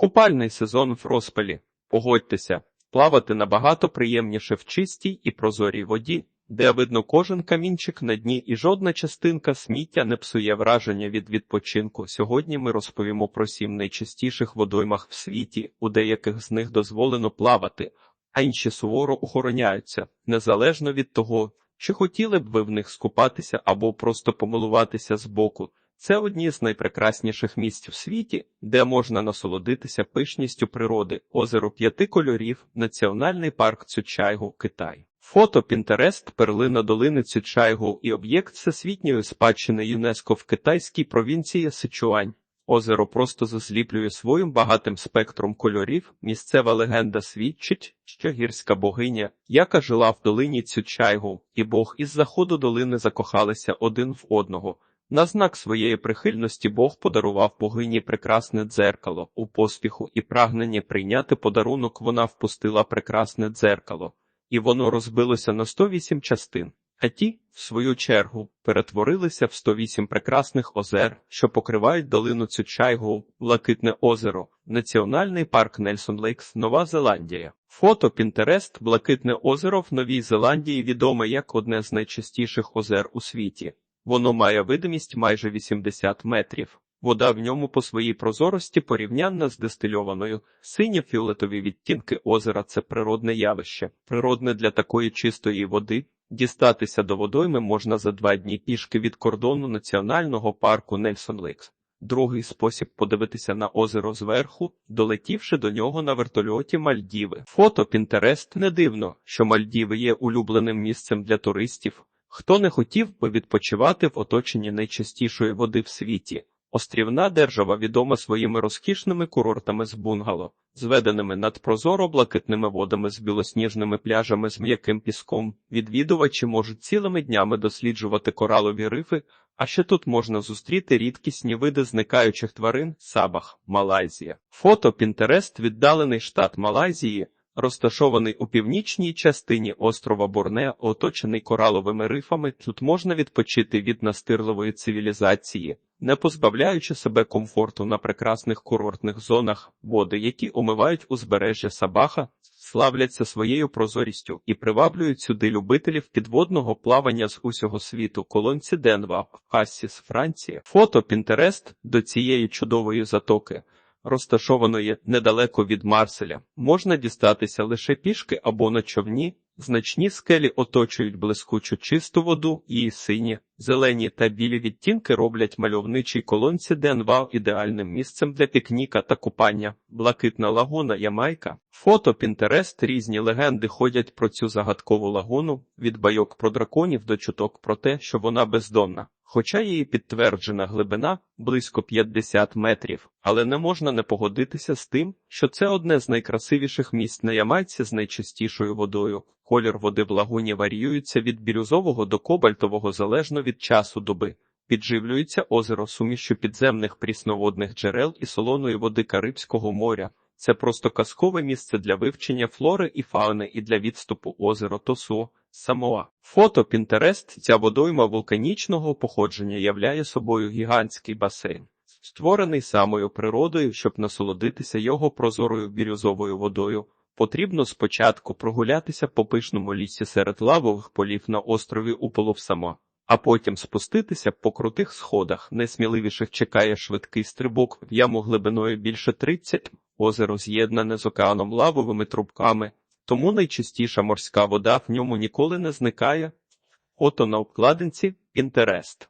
Купальний сезон в розпалі. Погодьтеся, плавати набагато приємніше в чистій і прозорій воді, де видно кожен камінчик на дні і жодна частинка сміття не псує враження від відпочинку. Сьогодні ми розповімо про сім найчистіших водоймах в світі, у деяких з них дозволено плавати, а інші суворо охороняються, незалежно від того, чи хотіли б ви в них скупатися або просто помилуватися збоку. Це одні з найпрекрасніших місць в світі, де можна насолодитися пишністю природи, озеро п'яти кольорів, національний парк Цючайгу, Китай. Фото Пінтерест, перлина долини Цючайгу і об'єкт всесвітньої спадщини ЮНЕСКО в китайській провінції Сичуань. Озеро просто засліплює своїм багатим спектром кольорів. Місцева легенда свідчить, що гірська богиня, яка жила в долині Цючайгу, і Бог із заходу долини закохалися один в одного. На знак своєї прихильності Бог подарував богині прекрасне дзеркало. У поспіху і прагненні прийняти подарунок вона впустила прекрасне дзеркало, і воно розбилося на 108 частин. А ті, в свою чергу, перетворилися в 108 прекрасних озер, що покривають долину Цючайгу, Блакитне озеро, Національний парк Нельсон Лейкс, Нова Зеландія. Фото Пінтерест Блакитне озеро в Новій Зеландії відоме як одне з найчастіших озер у світі. Воно має видимість майже 80 метрів. Вода в ньому по своїй прозорості порівнянна з дистильованою. Сині фіолетові відтінки озера це природне явище, природне для такої чистої води. Дістатися до водойми можна за два дні пішки від кордону національного парку Нельсон Лейкс. Другий спосіб подивитися на озеро зверху, долетівши до нього на вертольоті Мальдіви. Фото Пінтерест не дивно, що Мальдіви є улюбленим місцем для туристів. Хто не хотів би відпочивати в оточенні найчистішої води в світі? Острівна держава відома своїми розкішними курортами з бунгало, зведеними над прозоро блакитними водами з білосніжними пляжами з м'яким піском. Відвідувачі можуть цілими днями досліджувати коралові рифи, а ще тут можна зустріти рідкісні види зникаючих тварин Сабах, Малайзія. Фото Пінтерест віддалений штат Малайзії. Розташований у північній частині острова Борнеа, оточений кораловими рифами, тут можна відпочити від настирливої цивілізації, не позбавляючи себе комфорту на прекрасних курортних зонах, води, які омивають узбережжя Сабаха, славляться своєю прозорістю і приваблюють сюди любителів підводного плавання з усього світу. Колонці Денва, Ассіс, Франція. Фото Пінтерест до цієї чудової затоки розташованої недалеко від Марселя, можна дістатися лише пішки або на човні. Значні скелі оточують блискучу чисту воду, її сині, зелені та білі відтінки роблять мальовничій колонці Денвау ідеальним місцем для пікніка та купання, блакитна лагуна Ямайка. Фото Пінтерест різні легенди ходять про цю загадкову лагуну, від байок про драконів до чуток про те, що вона бездонна. Хоча її підтверджена глибина близько 50 метрів, але не можна не погодитися з тим, що це одне з найкрасивіших місць на Ямайці з найчистішою водою. Колір води в лагуні варіюється від бірюзового до кобальтового залежно від часу доби. Підживлюється озеро сумішю підземних прісноводних джерел і солоної води Карибського моря. Це просто казкове місце для вивчення флори і фауни і для відступу озеро Тосуо. Самоа. Фото Пінтерест ця водойма вулканічного походження являє собою гігантський басейн, створений самою природою, щоб насолодитися його прозорою бірюзовою водою. Потрібно спочатку прогулятися по пишному лісі серед лавових полів на острові Уполовсамо, а потім спуститися по крутих сходах. Найсміливіших чекає швидкий стрибок в яму глибиною більше 30, озеро з'єднане з океаном лавовими трубками. Тому найчистіша морська вода в ньому ніколи не зникає. Ото на обкладинці Інтерест.